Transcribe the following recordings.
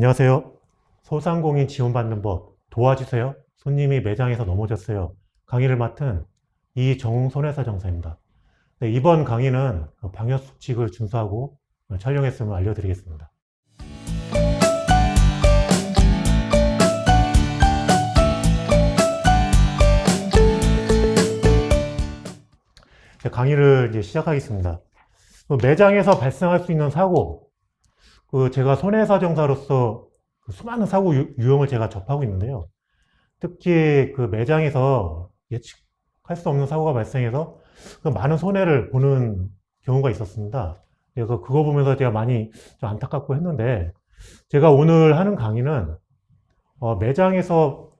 안녕하세요. 소상공인 지원받는 법 도와주세요. 손님이 매장에서 넘어졌어요. 강의를 맡은 이정웅 손해사 정사입니다. 네, 이번 강의는 그 방역 수칙을 준수하고 촬영했음을 알려드리겠습니다. 네, 강의를 이제 시작하겠습니다. 그 매장에서 발생할 수 있는 사고, 그 제가 손해사정사로서 그 수많은 사고 유- 유형을 제가 접하고 있는데요. 특히 그 매장에서 예측할 수 없는 사고가 발생해서 그 많은 손해를 보는 경우가 있었습니다. 그래서 그거 보면서 제가 많이 좀 안타깝고 했는데 제가 오늘 하는 강의는 어, 매장에서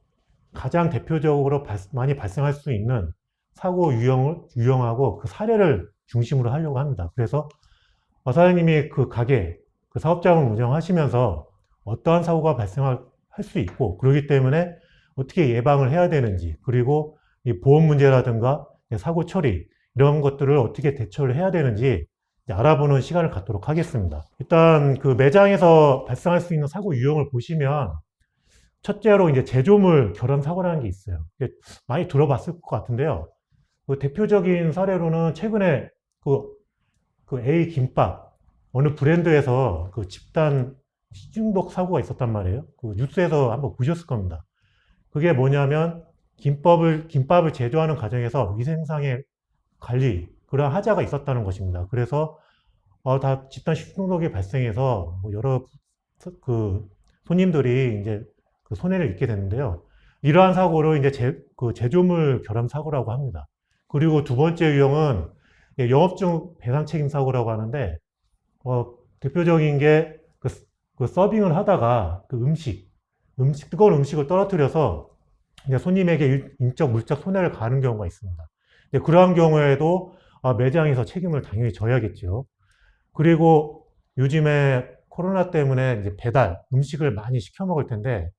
가장 대표적으로 발- 많이 발생할 수 있는 사고 유형을 유형하고 그 사례를 중심으로 하려고 합니다. 그래서 어, 사장님이 그 가게 그 사업장을 운영하시면서 어떠한 사고가 발생할 수 있고 그러기 때문에 어떻게 예방을 해야 되는지 그리고 이 보험 문제라든가 사고 처리 이런 것들을 어떻게 대처를 해야 되는지 알아보는 시간을 갖도록 하겠습니다. 일단 그 매장에서 발생할 수 있는 사고 유형을 보시면 첫째로 이제 제조물 결함 사고라는 게 있어요. 많이 들어봤을 것 같은데요. 그 대표적인 사례로는 최근에 그, 그 A 김밥 어느 브랜드에서 그 집단 식중독 사고가 있었단 말이에요. 그 뉴스에서 한번 보셨을 겁니다. 그게 뭐냐면 김밥을 김밥을 제조하는 과정에서 위생상의 관리 그런 하자가 있었다는 것입니다. 그래서 어, 다 집단 식중독이 발생해서 뭐 여러 소- 그 손님들이 이제 그 손해를 입게 되는데요. 이러한 사고를 이제 제, 그 제조물 결함 사고라고 합니다. 그리고 두 번째 유형은 예, 영업 중 배상 책임 사고라고 하는데 어, 대표적인 게 그, 그 서빙을 하다가 그 음식, 음식, 뜨거운 음식을 떨어뜨려서 이제 손님에게 일- 인적, 물적 손해를 가는 경우가 있습니다. 근데 그러한 경우에도 아, 매장에서 책임을 당연히 져야겠죠. 그리고 요즘에 코로나 때문에 이제 배달, 음식을 많이 시켜 먹을 텐데,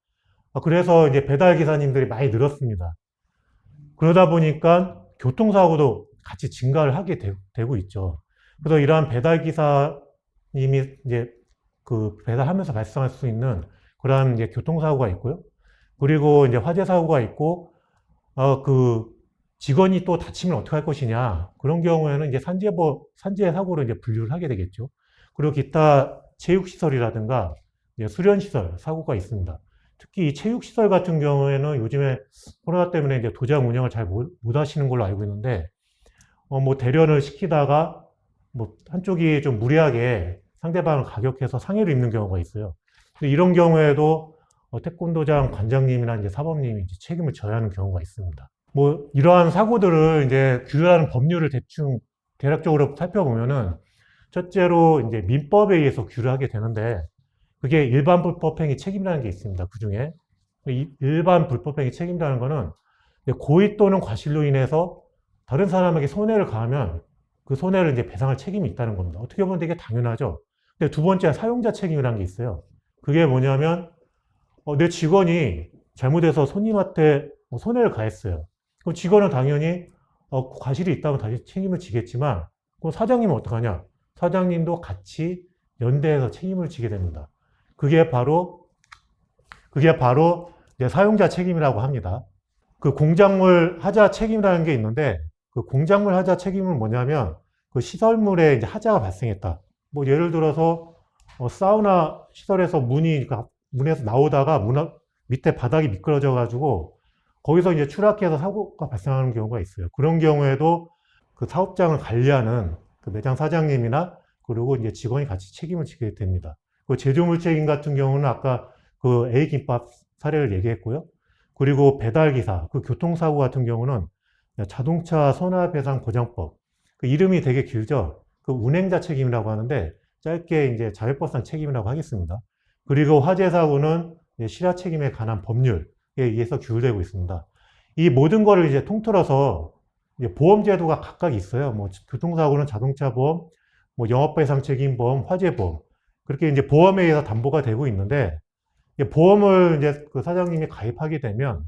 아, 그래서 이제 배달 기사님들이 많이 늘었습니다. 그러다 보니까 교통사고도 같이 증가를 하게 되, 고 있죠. 그래서 이러한 배달 기사 님이 이제 그 배달하면서 발생할 수 있는 그러한 이제 교통사고가 있고요. 그리고 이제 화재 사고가 있고, 어, 그 직원이 또 다치면 어떻게 할 것이냐. 그런 경우에는 이제 산재보, 산재 사고로 이제 분류를 하게 되겠죠. 그리고 기타 체육 시설이라든가 이제 수련 시설 사고가 있습니다. 특히 이 체육 시설 같은 경우에는 요즘에 코로나 때문에 이제 도장 운영을 잘못 하시는 걸로 알고 있는데, 어, 뭐 대련을 시키다가 뭐 한쪽이 좀 무리하게 상대방을 가격해서 상해를 입는 경우가 있어요. 이런 경우에도 어, 태권도장 관장님이나 이제 사범님이 이제 책임을 져야 하는 경우가 있습니다. 뭐 이러한 사고들을 이제 규율하는 법률을 대충 대략적으로 살펴보면은 첫째로 이제 민법에 의해서 규율하게 되는데 그게 일반 불법행위 책임이라는 게 있습니다. 그 중에 이 일반 불법행위 책임이라는 거는 고의 또는 과실로 인해서 다른 사람에게 손해를 가하면 그 손해를 이제 배상할 책임이 있다는 겁니다. 어떻게 보면 되게 당연하죠. 두 번째 사용자 책임이라는 게 있어요. 그게 뭐냐면 어, 내 직원이 잘못해서 손님한테 뭐 손해를 가했어요. 그럼 직원은 당연히 어, 과실이 있다면 다시 책임을 지겠지만 그럼 사장님은 어떡하냐? 사장님도 같이 연대해서 책임을 지게 됩니다. 그게 바로 그게 바로 이제 사용자 책임이라고 합니다. 그 공작물 하자 책임이라는 게 있는데 그 공작물 하자 책임은 뭐냐면 그 시설물에 이제 하자가 발생했다. 뭐 예를 들어서 어, 사우나 시설에서 문이 그러니까 문에서 나오다가 문 앞- 밑에 바닥이 미끄러져 가지고 거기서 이제 추락해서 사고가 발생하는 경우가 있어요. 그런 경우에도 그 사업장을 관리하는 그 매장 사장님이나 그리고 이제 직원이 같이 책임을 지게 됩니다. 그 제조물 책임 같은 경우는 아까 그 A 김밥 사례를 얘기했고요. 그리고 배달 기사, 그 교통사고 같은 경우는 자동차 손해배상 보장법. 그 이름이 되게 길죠. 그 운행자 책임이라고 하는데 짧게 이제 자율법상 책임이라고 하겠습니다. 그리고 화재 사고는 실화 책임에 관한 법률에 의해서 규율되고 있습니다. 이 모든 거를 이제 통틀어서 이제 보험 제도가 각각 있어요. 뭐 교통사고는 자동차 보험, 뭐 영업배상 책임 보험, 화재 보험. 그렇게 이제 보험에 의해서 담보가 되고 있는데 이제 보험을 이제 그 사장님이 가입하게 되면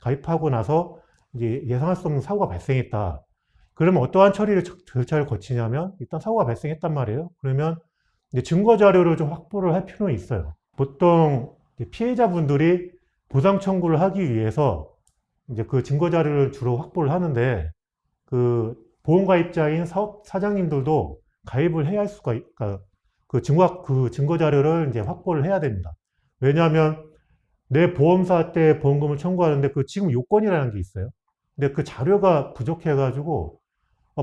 가입하고 나서 이제 예상할 수 없는 사고가 발생했다. 그러면 어떠한 처리를 절- 절차를 거치냐면 일단 사고가 발생했단 말이에요. 그러면 증거 자료를 좀 확보를 할 필요는 있어요. 보통 피해자분들이 보상 청구를 하기 위해서 이제 그 증거 자료를 주로 확보를 하는데 그 보험가입자인 사업 사장님들도 가입을 해야 할 수가 있, 그러니까 그 증거 그 증거 자료를 이제 확보를 해야 됩니다. 왜냐하면 내 보험사 때 보험금을 청구하는데 그 지금 요건이라는 게 있어요. 근데 그 자료가 부족해가지고 어,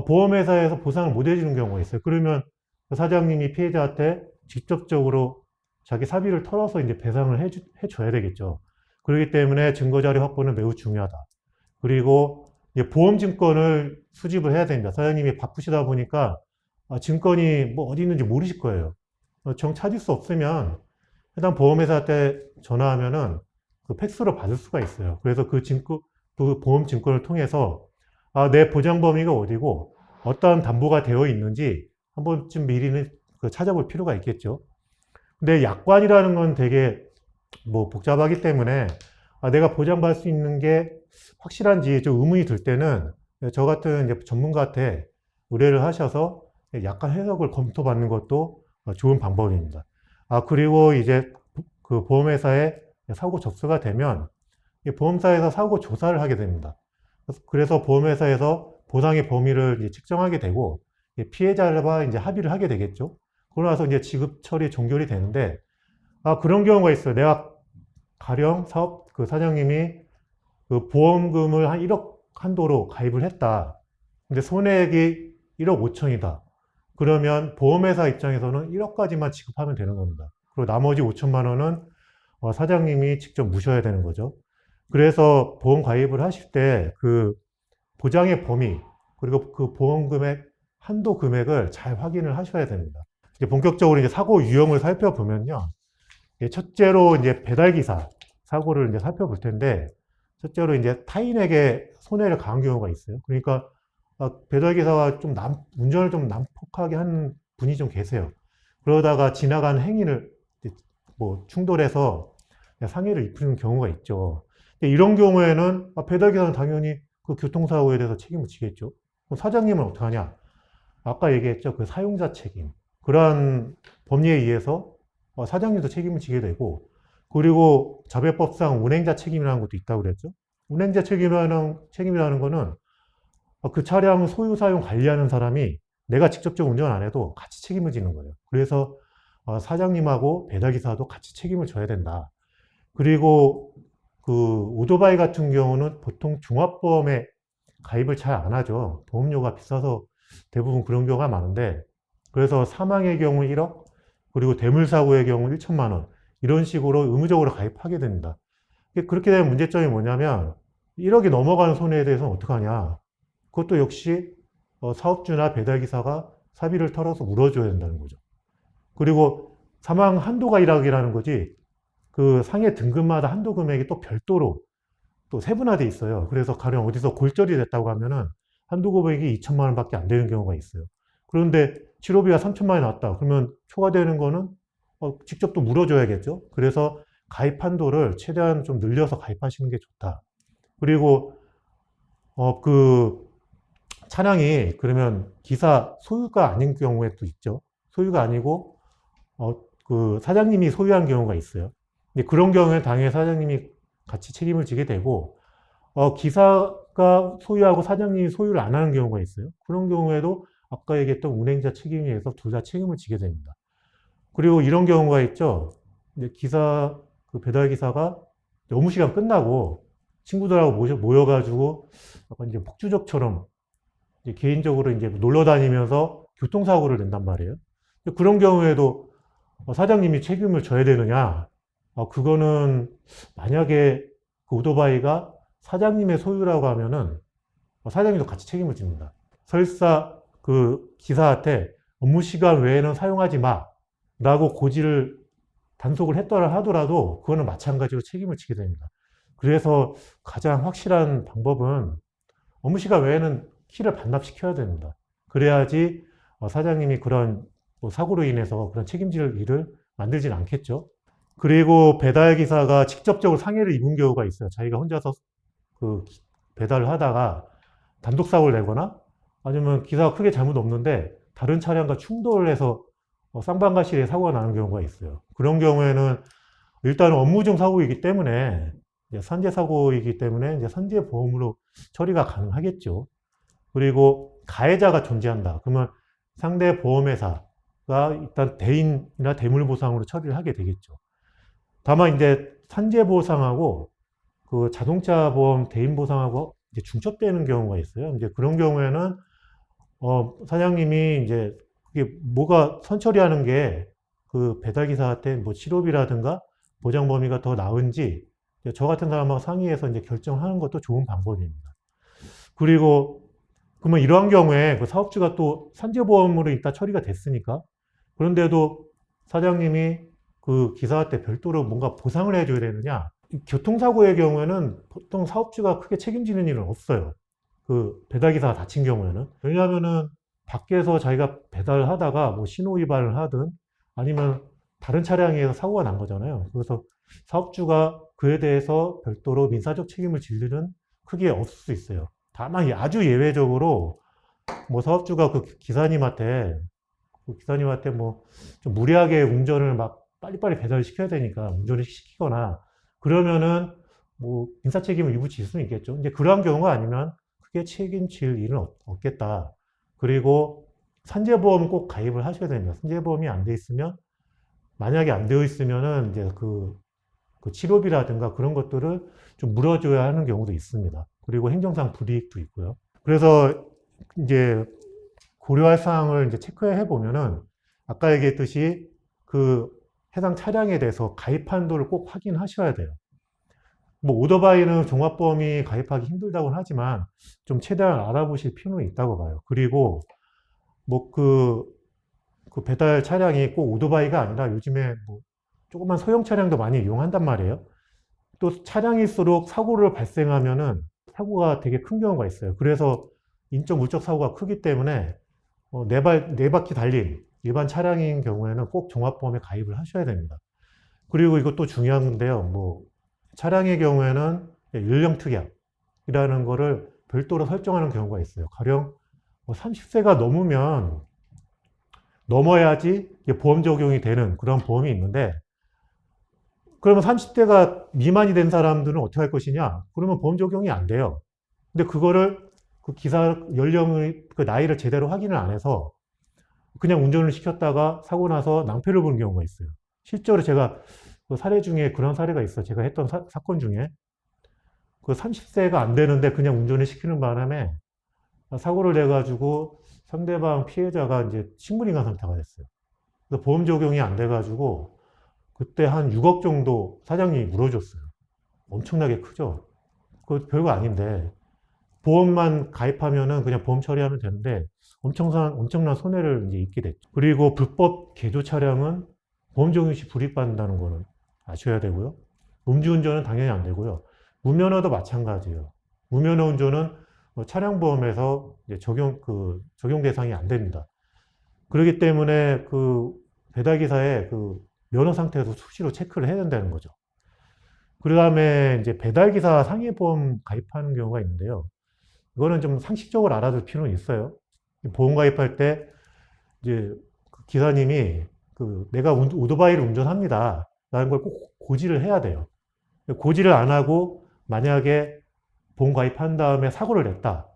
보험회사에서 보상을 못 해주는 경우가 있어요. 그러면 그 사장님이 피해자한테 직접적으로 자기 사비를 털어서 이제 배상을 해주, 해줘야 되겠죠. 그렇기 때문에 증거자료 확보는 매우 중요하다. 그리고 보험증권을 수집을 해야 됩니다. 사장님이 바쁘시다 보니까 아, 증권이 뭐 어디 있는지 모르실 거예요. 어, 정 찾을 수 없으면 해당 보험회사한테 전화하면은 그 팩스로 받을 수가 있어요. 그래서 그 증권, 그 보험증권을 통해서 아, 내 보장 범위가 어디고 어떠한 담보가 되어 있는지 한 번쯤 미리는 그 찾아볼 필요가 있겠죠. 근데 약관이라는 건 되게 뭐 복잡하기 때문에 아, 내가 보장받을 수 있는 게 확실한지 좀 의문이 들 때는 저 같은 전문가한테 의뢰를 하셔서 약간 해석을 검토받는 것도 좋은 방법입니다. 아, 그리고 이제 그 보험회사에 사고 접수가 되면 이 보험사에서 사고 조사를 하게 됩니다. 그래서 보험회사에서 보상의 범위를 측정하게 되고 피해자와 이제 합의를 하게 되겠죠. 그러고 나서 이제 지급 처리 종결이 되는데 아 그런 경우가 있어요. 내가 가령 사업 그 사장님이 그 보험금을 한 1억 한도로 가입을 했다. 근데 손해액이 1억 5천이다. 그러면 보험회사 입장에서는 1억까지만 지급하면 되는 겁니다. 그리고 나머지 5천만 원은 어, 사장님이 직접 무셔야 되는 거죠. 그래서 보험 가입을 하실 때 그 보장의 범위 그리고 그 보험 금액 한도 금액을 잘 확인을 하셔야 됩니다. 이제 본격적으로 이제 사고 유형을 살펴보면요. 첫째로 이제 배달 기사 사고를 이제 살펴볼 텐데, 첫째로 이제 타인에게 손해를 가한 경우가 있어요. 그러니까 아, 배달 기사가 좀 남, 운전을 좀 난폭하게 한 분이 좀 계세요. 그러다가 지나간 행인을 뭐 충돌해서 상해를 입히는 경우가 있죠. 근데 이런 경우에는 아, 배달 기사는 당연히 그 교통사고에 대해서 책임을 지겠죠. 그럼 사장님은 어떻게 하냐? 아까 얘기했죠. 그 사용자 책임. 그러한 법리에 의해서 어, 사장님도 책임을 지게 되고, 그리고 자배법상 운행자 책임이라는 것도 있다고 그랬죠. 운행자 책임이라는, 책임이라는 거는 어, 그 차량 소유, 사용, 관리하는 사람이 내가 직접적으로 운전 안 해도 같이 책임을 지는 거예요. 그래서 어, 사장님하고 배달기사도 같이 책임을 져야 된다. 그리고 그 오토바이 같은 경우는 보통 종합보험에 가입을 잘 안 하죠. 보험료가 비싸서 대부분 그런 경우가 많은데 그래서 사망의 경우 1억 그리고 대물사고의 경우 1천만 원 이런 식으로 의무적으로 가입하게 됩니다. 그렇게 되면 문제점이 뭐냐면 1억이 넘어가는 손해에 대해서는 어떡하냐. 그것도 역시 어, 사업주나 배달기사가 사비를 털어서 물어줘야 된다는 거죠. 그리고 사망 한도가 1억이라는 거지 그 상해 등급마다 한도 금액이 또 별도로 또 세분화돼 있어요. 그래서 가령 어디서 골절이 됐다고 하면은 한도 금액이 2천만 원밖에 안 되는 경우가 있어요. 그런데 치료비가 3천만 원이 나왔다. 그러면 초과되는 거는 어, 직접 또 물어줘야겠죠. 그래서 가입 한도를 최대한 좀 늘려서 가입하시는 게 좋다. 그리고 어, 그 차량이 그러면 기사 소유가 아닌 경우에도 있죠. 소유가 아니고 어, 그 사장님이 소유한 경우가 있어요. 근데 그런 경우에 당연히 사장님이 같이 책임을 지게 되고 어, 기사가 소유하고 사장님이 소유를 안 하는 경우가 있어요. 그런 경우에도 아까 얘기했던 운행자 책임에 의해서 둘 다 책임을 지게 됩니다. 그리고 이런 경우가 있죠. 기사, 그 배달 기사가 업무 시간 끝나고 친구들하고 모여, 모여가지고 약간 이제 폭주족처럼 이제 개인적으로 이제 놀러 다니면서 교통사고를 낸단 말이에요. 그런 경우에도 어, 사장님이 책임을 져야 되느냐? 어, 그거는 만약에 그 오토바이가 사장님의 소유라고 하면은 어, 사장님도 같이 책임을 집니다. 설사 그 기사한테 업무 시간 외에는 사용하지 마 라고 고지를 단속을 했더라 하더라도 그거는 마찬가지로 책임을 지게 됩니다. 그래서 가장 확실한 방법은 업무 시간 외에는 키를 반납시켜야 됩니다. 그래야지 어, 사장님이 그런 뭐 사고로 인해서 그런 책임질 일을 만들진 않겠죠. 그리고 배달 기사가 직접적으로 상해를 입은 경우가 있어요. 자기가 혼자서 그 배달을 하다가 단독 사고를 내거나 아니면 기사가 크게 잘못 없는데 다른 차량과 충돌을 해서 어, 쌍방가실에 사고가 나는 경우가 있어요. 그런 경우에는 일단은 업무중 사고이기 때문에 산재 사고이기 때문에 이제 산재 보험으로 처리가 가능하겠죠. 그리고 가해자가 존재한다. 그러면 상대 보험회사가 일단 대인이나 대물 보상으로 처리를 하게 되겠죠. 다만 이제 산재 보상하고 그 자동차 보험 대인 보상하고 이제 중첩되는 경우가 있어요. 이제 그런 경우에는 어 사장님이 이제 그게 뭐가 선처리하는 게 그 배달 기사한테 뭐 치료비라든가 보장 범위가 더 나은지 저 같은 사람하고 상의해서 이제 결정하는 것도 좋은 방법입니다. 그리고 그러면 이러한 경우에 그 사업주가 또 산재보험으로 이따 처리가 됐으니까 그런데도 사장님이 그 기사한테 별도로 뭔가 보상을 해줘야 되느냐? 이 교통사고의 경우에는 보통 사업주가 크게 책임지는 일은 없어요. 그 배달기사가 다친 경우에는. 왜냐하면은 밖에서 자기가 배달을 하다가 뭐 신호 위반을 하든 아니면 다른 차량에서 사고가 난 거잖아요. 그래서 사업주가 그에 대해서 별도로 민사적 책임을 질 일은 크게 없을 수 있어요. 다만 아주 예외적으로 뭐 사업주가 그 기사님한테 그 기사님한테 뭐 좀 무리하게 운전을 막 빨리빨리 배달을 시켜야 되니까 운전을 시키거나 그러면은 뭐 민사 책임을 일부 질 수는 있겠죠. 이제 그러한 경우가 아니면 크게 책임질 일은 없- 없겠다. 그리고 산재보험 꼭 가입을 하셔야 됩니다. 산재보험이 안 돼 있으면 만약에 안 되어 있으면은 이제 그, 그 치료비라든가 그런 것들을 좀 물어줘야 하는 경우도 있습니다. 그리고 행정상 불이익도 있고요. 그래서 이제 고려할 사항을 이제 체크해 보면은 아까 얘기했듯이 그 해당 차량에 대해서 가입 한도를 꼭 확인하셔야 돼요. 뭐 오토바이는 종합보험이 가입하기 힘들다고는 하지만 좀 최대한 알아보실 필요는 있다고 봐요. 그리고 뭐그 그 배달 차량이 꼭 오토바이가 아니라 요즘에 뭐 조그만 소형 차량도 많이 이용한단 말이에요. 또 차량일수록 사고를 발생하면은 사고가 되게 큰 경우가 있어요. 그래서 인적 물적 사고가 크기 때문에 어, 네 발, 네 바퀴 달린 일반 차량인 경우에는 꼭 종합보험에 가입을 하셔야 됩니다. 그리고 이것도 중요한 건데요. 뭐 차량의 경우에는 연령 특약이라는 거를 별도로 설정하는 경우가 있어요. 가령 30세가 넘으면 넘어야지 보험 적용이 되는 그런 보험이 있는데 그러면 30대가 미만이 된 사람들은 어떻게 할 것이냐? 그러면 보험 적용이 안 돼요. 근데 그거를 그 기사 연령의 그 나이를 제대로 확인을 안 해서 그냥 운전을 시켰다가 사고 나서 낭패를 보는 경우가 있어요. 실제로 제가 그 사례 중에 그런 사례가 있어요. 제가 했던 사, 건 중에 그 30세가 안 되는데 그냥 운전을 시키는 바람에 사고를 내 가지고 상대방 피해자가 이제 식물인간 상태가 됐어요. 그래서 보험 적용이 안 돼 가지고 그때 한 6억 정도 사장님이 물어줬어요. 엄청나게 크죠? 그 별거 아닌데 보험만 가입하면은 그냥 보험 처리하면 되는데 엄청난 엄청난 손해를 이제 입게 됐죠. 그리고 불법 개조 차량은 보험 적용 시 불이익받는다는 거는 아셔야 되고요. 음주운전은 당연히 안 되고요. 무면허도 마찬가지예요. 무면허 운전은 뭐 차량 보험에서 적용 그 적용 대상이 안 됩니다. 그렇기 때문에 그 배달 기사의 그 면허 상태도 수시로 체크를 해야 된다는 거죠. 그 다음에 이제 배달 기사 상해 보험 가입하는 경우가 있는데요. 이거는 좀 상식적으로 알아둘 필요는 있어요. 보험 가입할 때 이제 그 기사님이 그 내가 운- 오토바이를 운전합니다. 라는 걸 꼭 고지를 해야 돼요. 고지를 안 하고 만약에 보험 가입한 다음에 사고를 냈다.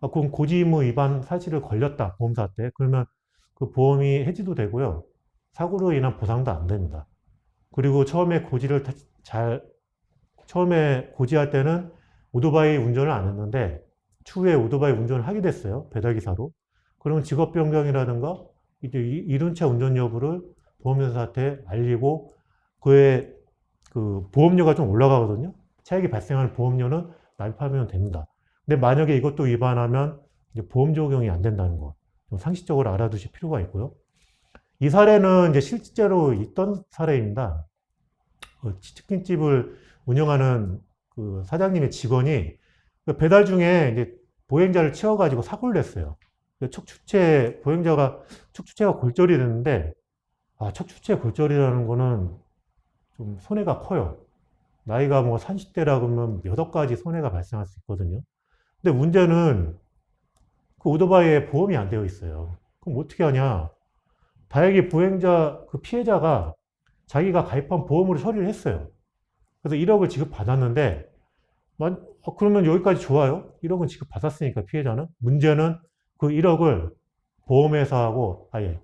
아, 그럼 고지 의무 위반 사실을 걸렸다. 보험사 때. 그러면 그 보험이 해지도 되고요. 사고로 인한 보상도 안 됩니다. 그리고 처음에 고지를 다- 잘, 처음에 고지할 때는 오토바이 운전을 안 했는데 추후에 오토바이 운전을 하게 됐어요. 배달기사로. 그러면 직업 변경이라든가 이제 이- 이륜 차 운전 여부를 보험회사한테 알리고 그의 그 보험료가 좀 올라가거든요. 차액이 발생하는 보험료는 납입하면 됩니다. 근데 만약에 이것도 위반하면 보험 적용이 안 된다는 거. 좀 상식적으로 알아두실 필요가 있고요. 이 사례는 이제 실제로 있던 사례입니다. 그 치킨집을 운영하는 그 사장님의 직원이 그 배달 중에 이제 보행자를 치워가지고 사고를 냈어요. 그 척추체, 보행자가 척추체가 골절이 됐는데, 아, 척추체 골절이라는 거는 좀 손해가 커요. 나이가 뭐 30대라 그러면 여덟 가지 손해가 발생할 수 있거든요. 근데 문제는 그 오토바이에 보험이 안 되어 있어요. 그럼 어떻게 하냐? 다행히 보행자, 그 피해자가 자기가 가입한 보험으로 처리를 했어요. 그래서 1억을 지급받았는데, 만- 어, 그러면 여기까지 좋아요? 1억은 지급받았으니까 피해자는. 문제는 그 1억을 보험회사하고, 아예,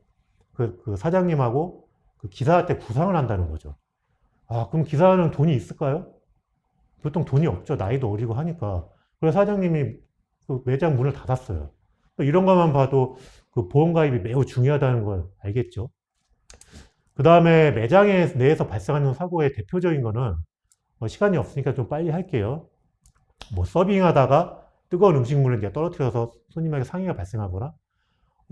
그, 그 사장님하고 그 기사한테 구상을 한다는 거죠. 아, 그럼 기사는 돈이 있을까요? 보통 돈이 없죠. 나이도 어리고 하니까. 그래서 사장님이 그 매장 문을 닫았어요. 이런 것만 봐도 그 보험 가입이 매우 중요하다는 걸 알겠죠. 그 다음에 매장에 내에서 발생하는 사고의 대표적인 거는 어, 시간이 없으니까 좀 빨리 할게요. 뭐 서빙하다가 뜨거운 음식물을 이제 떨어뜨려서 손님에게 상해가 발생하거나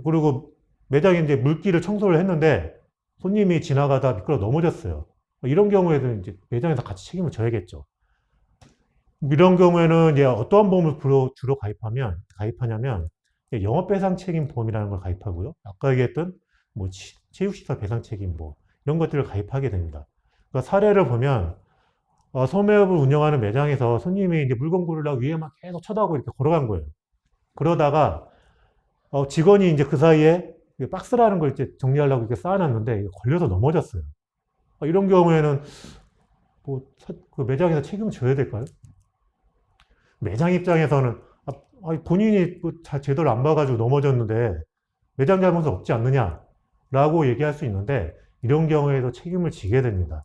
그리고 매장에 이제 물기를 청소를 했는데 손님이 지나가다 미끄러 넘어졌어요. 이런 경우에는 이제 매장에서 같이 책임을 져야겠죠. 이런 경우에는 이제 어떠한 보험을 주로, 가입하면 가입하냐면 영업배상 책임 보험이라는 걸 가입하고요. 아까 얘기했던 뭐 치- 체육시설 배상 책임 뭐 이런 것들을 가입하게 됩니다. 그러니까 사례를 보면 어, 소매업을 운영하는 매장에서 손님이 이제 물건 고르려고 위에 막 계속 쳐다보고 이렇게 걸어간 거예요. 그러다가 어, 직원이 이제 그 사이에 박스라는 걸 이제 정리하려고 이렇게 쌓아놨는데 걸려서 넘어졌어요. 어, 이런 경우에는 뭐 사- 그 매장에서 책임을 져야 될까요? 매장 입장에서는 아, 본인이 뭐 자- 제대로 안 봐가지고 넘어졌는데 매장 잘못은 없지 않느냐라고 얘기할 수 있는데 이런 경우에도 책임을 지게 됩니다.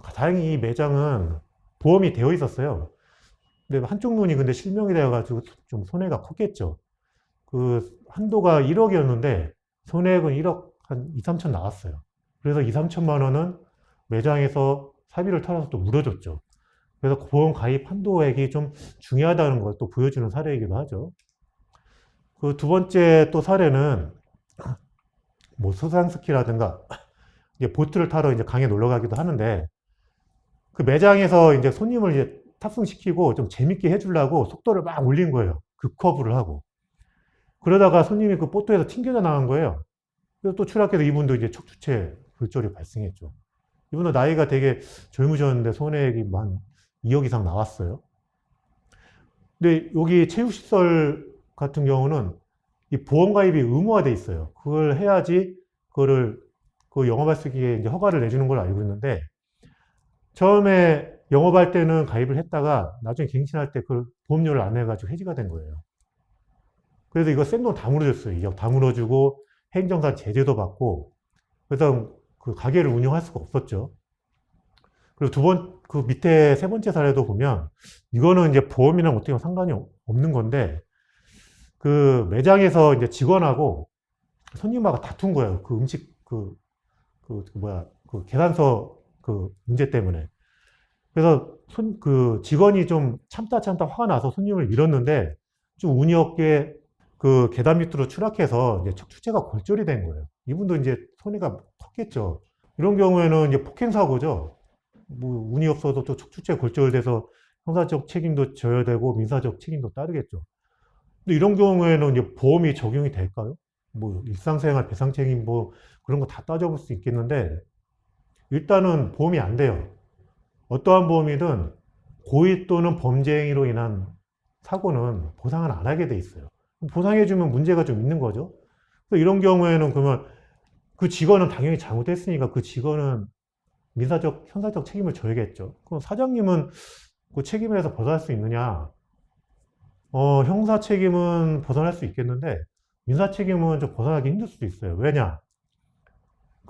그래서 다행히 이 매장은 보험이 되어 있었어요. 근데 한쪽 눈이 근데 실명이 되어가지고 좀 손해가 컸겠죠. 그 한도가 1억이었는데 손해액은 1억 한 2, 3천 나왔어요. 그래서 2, 3천만 원은 매장에서 사비를 털어서 또 물어줬죠. 그래서 보험 가입 한도액이 좀 중요하다는 걸 또 보여주는 사례이기도 하죠. 그 두 번째 또 사례는 뭐 수상스키라든가 이제 보트를 타러 이제 강에 놀러 가기도 하는데 그 매장에서 이제 손님을 이제 탑승시키고 좀 재밌게 해주려고 속도를 막 올린 거예요. 급커브를 하고. 그러다가 손님이 그 보트에서 튕겨져 나간 거예요. 그래서 또 추락해서 이분도 이제 척추체 골절이 발생했죠. 이분은 나이가 되게 젊으셨는데 손해액이 한 2억 이상 나왔어요. 근데 여기 체육시설 같은 경우는 이 보험 가입이 의무화돼 있어요. 그걸 해야지 그거를 그 영업할 수 있게 이제 허가를 내주는 걸 알고 있는데 처음에 영업할 때는 가입을 했다가 나중에 갱신할 때 그걸 보험료를 안 내가지고 해지가 된 거예요. 그래서 이거 생돈 다 물어줬어요. 이억 다 물어주고 행정사 제재도 받고 그래서 그 가게를 운영할 수가 없었죠. 그리고 두 번, 그 밑에 세 번째 사례도 보면 이거는 이제 보험이랑 어떻게 상관이 없는 건데 그 매장에서 이제 직원하고 손님하고 다툰 거예요. 그 음식 그, 그, 그 뭐야 그 계산서 그 문제 때문에. 그래서 손, 그 직원이 좀 참다 참다 화가 나서 손님을 밀었는데 좀 운이 없게 그 계단 밑으로 추락해서 이제 척추체가 골절이 된 거예요. 이분도 이제 손해가 컸겠죠. 이런 경우에는 이제 폭행 사고죠. 뭐 운이 없어도 또 척추체 골절돼서 형사적 책임도 져야 되고 민사적 책임도 따르겠죠. 근데 이런 경우에는 이제 보험이 적용이 될까요? 뭐 일상생활 배상 책임 뭐 그런 거 다 따져볼 수 있겠는데 일단은 보험이 안 돼요. 어떠한 보험이든 고의 또는 범죄 행위로 인한 사고는 보상을 안 하게 돼 있어요. 보상해주면 문제가 좀 있는 거죠. 이런 경우에는 그러면 그 직원은 당연히 잘못했으니까 그 직원은 민사적, 형사적 책임을 져야겠죠. 그럼 사장님은 그 책임에서 벗어날 수 있느냐? 어, 형사 책임은 벗어날 수 있겠는데 민사 책임은 좀 벗어나기 힘들 수도 있어요. 왜냐?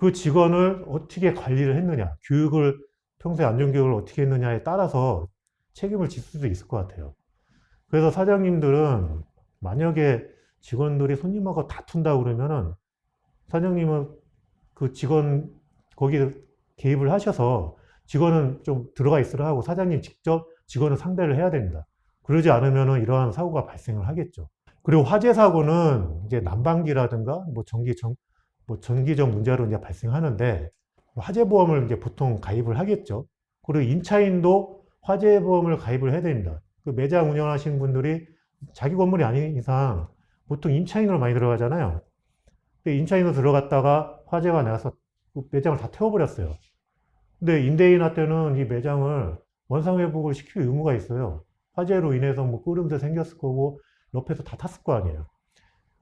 그 직원을 어떻게 관리를 했느냐, 교육을 평소에 안전교육을 어떻게 했느냐에 따라서 책임을 질 수도 있을 것 같아요. 그래서 사장님들은 만약에 직원들이 손님하고 다툰다 그러면은 사장님은 그 직원 거기에 개입을 하셔서 직원은 좀 들어가 있으라 하고 사장님 직접 직원을 상대를 해야 됩니다. 그러지 않으면은 이러한 사고가 발생을 하겠죠. 그리고 화재 사고는 이제 난방기라든가 뭐 전기 정, 뭐 전기적 문제로 이제 발생하는데 화재 보험을 이제 보통 가입을 하겠죠. 그리고 임차인도 화재 보험을 가입을 해야 됩니다. 그 매장 운영하시는 분들이 자기 건물이 아닌 이상 보통 임차인으로 많이 들어가잖아요. 근데 임차인으로 들어갔다가 화재가 나서 그 매장을 다 태워버렸어요. 근데 임대인한테는 이 매장을 원상회복을 시킬 의무가 있어요. 화재로 인해서 뭐 끓음도 생겼을 거고 옆에서 다 탔을 거 아니에요.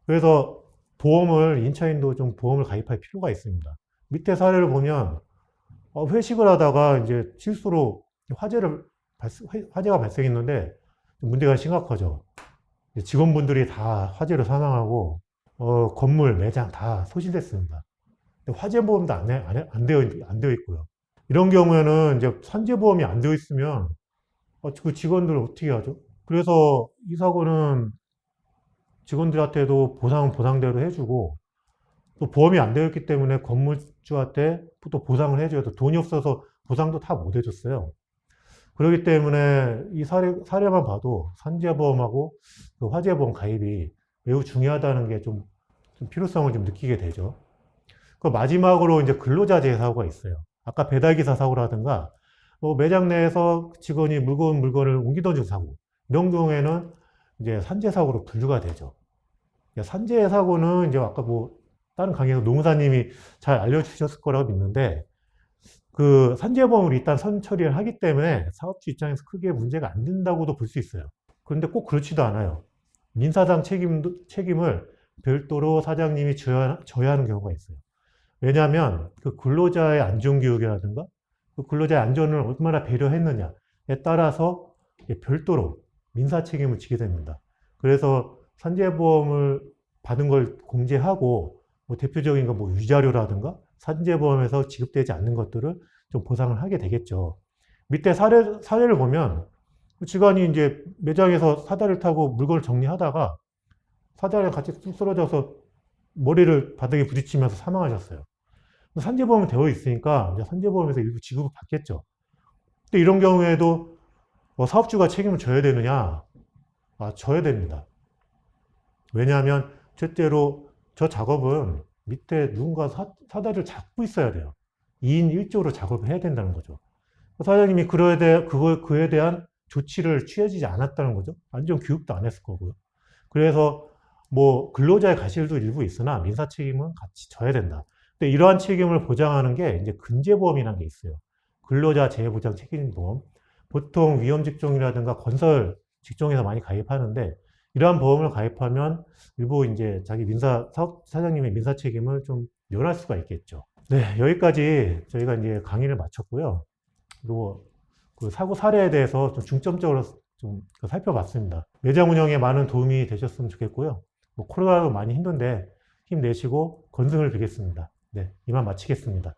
그래서 보험을 임차인도 좀 보험을 가입할 필요가 있습니다. 밑에 사례를 보면 어, 회식을 하다가 이제 실수로 화재를 발생, 화- 화재가 발생했는데 문제가 심각하죠. 직원분들이 다 화재로 사망하고 어, 건물, 매장 다 소실됐습니다. 화재 보험도 안, 해- 안, 해- 안 되어 있- 안 되어 있고요. 이런 경우에는 이제 산재 보험이 안 되어 있으면 어, 그 직원들 어떻게 하죠? 그래서 이 사고는 직원들한테도 보상은 보상대로 해주고 또 보험이 안 되어 있기 때문에 건물주한테 또 보상을 해줘야 돼. 돈이 없어서 보상도 다 못 해줬어요. 그렇기 때문에 이 사례, 사례만 봐도 산재보험하고 그 화재보험 가입이 매우 중요하다는 게좀 필요성을 좀 느끼게 되죠. 그 마지막으로 이제 근로자재해 사고가 있어요. 아까 배달기사 사고라든가 뭐 매장 내에서 직원이 무거운 물건을 옮기 던진 사고 이런 경우에는 이제 산재 사고로 분류가 되죠. 산재 사고는 이제 아까 뭐 다른 강의에서 노무사님이 잘 알려주셨을 거라고 믿는데 그 산재보험을 일단 선 처리를 하기 때문에 사업주 입장에서 크게 문제가 안 된다고도 볼 수 있어요. 그런데 꼭 그렇지도 않아요. 민사상 책임도, 책임을 별도로 사장님이 져야, 져야 하는 경우가 있어요. 왜냐하면 그 근로자의 안전교육이라든가 그 근로자의 안전을 얼마나 배려했느냐에 따라서 별도로 민사 책임을 지게 됩니다. 그래서 산재보험을 받은 걸 공제하고 뭐 대표적인 거뭐 위자료라든가 산재보험에서 지급되지 않는 것들을 좀 보상을 하게 되겠죠. 밑에 사례, 사례를 보면 그 직원이 이제 매장에서 사다리를 타고 물건을 정리하다가 사다리랑 같이 쑥 쓰러져서 머리를 바닥에 부딪히면서 사망하셨어요. 산재보험이 되어 있으니까 산재보험에서 일부 지급을 받겠죠. 근데 이런 경우에도 뭐 사업주가 책임을 져야 되느냐? 아, 져야 됩니다. 왜냐하면 첫째로 저 작업은 밑에 누군가 사, 사다리를 잡고 있어야 돼요. 2인 1조로 작업을 해야 된다는 거죠. 사장님이 그에 대해, 그거, 그에 대한 조치를 취해지지 않았다는 거죠. 안전 교육도 안 했을 거고요. 그래서 뭐 근로자의 가실도 일부 있으나 민사 책임은 같이 져야 된다. 근데 이러한 책임을 보장하는 게 이제 근제보험이라는 게 있어요. 근로자 재해보장 책임보험. 보통 위험 직종이라든가 건설 직종에서 많이 가입하는데 이러한 보험을 가입하면 일부 이제 자기 민사 사장님의 민사 책임을 좀 면할 수가 있겠죠. 네, 여기까지 저희가 이제 강의를 마쳤고요. 그리고 그 사고 사례에 대해서 좀 중점적으로 좀 살펴봤습니다. 매장 운영에 많은 도움이 되셨으면 좋겠고요. 뭐 코로나도 많이 힘든데 힘내시고 건승을 빌겠습니다. 네, 이만 마치겠습니다.